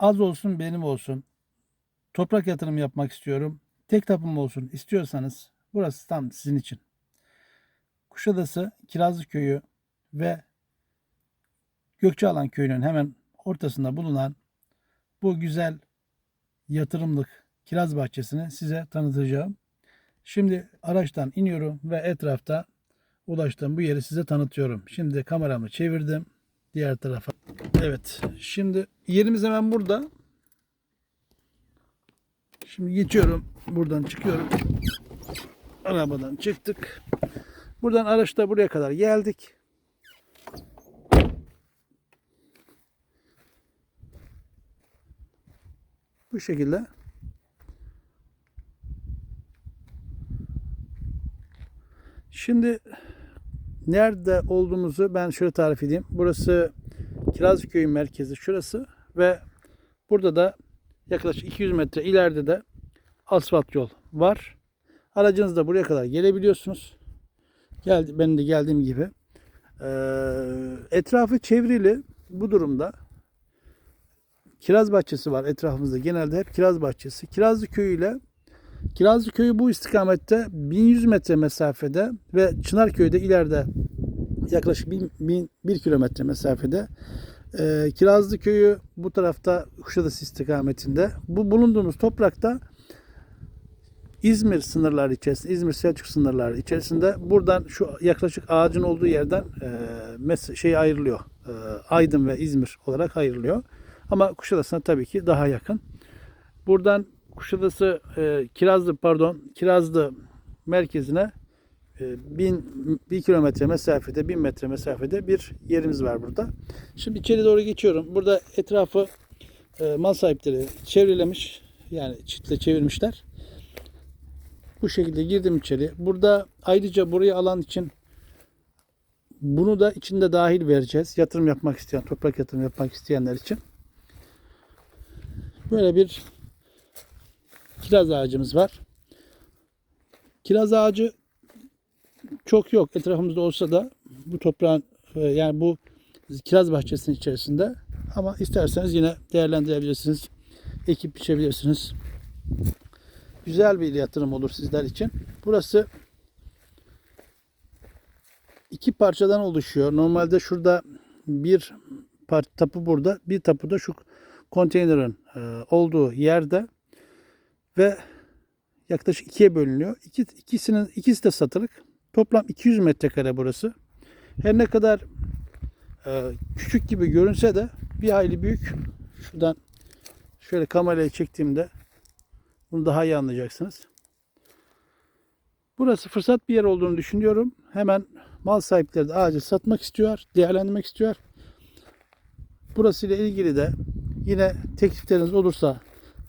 Az olsun benim olsun. Toprak yatırım yapmak istiyorum. Tek tapım olsun istiyorsanız burası tam sizin için. Kuşadası Kirazlı Köyü ve Gökçealan Köyü'nün hemen ortasında bulunan bu güzel yatırımlık kiraz bahçesini size tanıtacağım. Şimdi araçtan iniyorum ve etrafta ulaştığım bu yeri size tanıtıyorum. Şimdi kameramı çevirdim diğer tarafa. Evet. Şimdi yerimiz hemen burada. Şimdi geçiyorum. Buradan çıkıyorum. Arabadan çıktık. Buradan araçta buraya kadar geldik. Bu şekilde. Şimdi nerede olduğumuzu ben şöyle tarif edeyim. Burası Kirazlıköy'ün merkezi şurası ve burada da yaklaşık 200 metre ileride de asfalt yol var. Aracınızla buraya kadar gelebiliyorsunuz. Geldi, ben de geldiğim gibi. Ee, etrafı çevrili bu durumda. Kiraz bahçesi var etrafımızda. Genelde hep kiraz bahçesi. Kirazlı Köyü ile Kirazlı Köyü bu istikamette 1100 metre mesafede ve Çınarköy'de ileride yaklaşık 1000, 1000 1 kilometre mesafede. Ee, Kirazlı Köyü bu tarafta Kuşadası istikametinde. Bu bulunduğumuz toprakta İzmir sınırları içerisinde, İzmir Selçuk sınırları içerisinde buradan şu yaklaşık ağacın olduğu yerden e, mes- şey ayrılıyor. E, Aydın ve İzmir olarak ayrılıyor. Ama Kuşadası'na tabii ki daha yakın. Buradan Kuşadası e, Kirazlı pardon Kirazlı merkezine e, bin, bir kilometre mesafede, bin metre mesafede bir yerimiz var burada. Şimdi içeri doğru geçiyorum. Burada etrafı e, mal sahipleri çevrelemiş. Yani çitle çevirmişler. Bu şekilde girdim içeri. Burada ayrıca burayı alan için bunu da içinde dahil vereceğiz. Yatırım yapmak isteyen, toprak yatırım yapmak isteyenler için. Böyle bir kiraz ağacımız var. Kiraz ağacı çok yok etrafımızda olsa da bu toprağın e, yani bu kiraz bahçesinin içerisinde ama isterseniz yine değerlendirebilirsiniz. Ekip biçebilirsiniz. Güzel bir yatırım olur sizler için. Burası iki parçadan oluşuyor. Normalde şurada bir par- tapu burada, bir tapu da şu konteynerin e, olduğu yerde ve yaklaşık ikiye bölünüyor. İki, ikisinin ikisi de satılık. Toplam 200 metrekare burası. Her ne kadar e, küçük gibi görünse de bir hayli büyük. Şuradan şöyle kamerayı çektiğimde bunu daha iyi anlayacaksınız. Burası fırsat bir yer olduğunu düşünüyorum. Hemen mal sahipleri de ağacı satmak istiyor, değerlendirmek istiyor. Burası ile ilgili de yine teklifleriniz olursa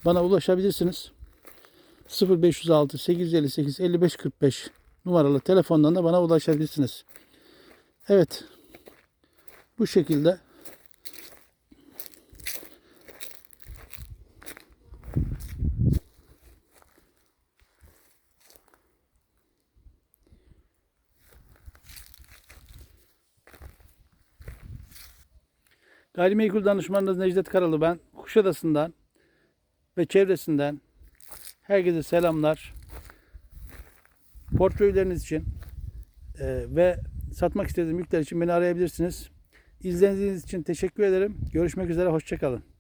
bana ulaşabilirsiniz. 0506 858 55 45 numaralı telefondan da bana ulaşabilirsiniz. Evet. Bu şekilde Gayrimenkul danışmanınız Necdet Karalı ben. Kuşadası'ndan ve çevresinden herkese selamlar. Portföyleriniz için e, ve satmak istediğiniz mülkler için beni arayabilirsiniz. İzlediğiniz için teşekkür ederim. Görüşmek üzere, hoşçakalın.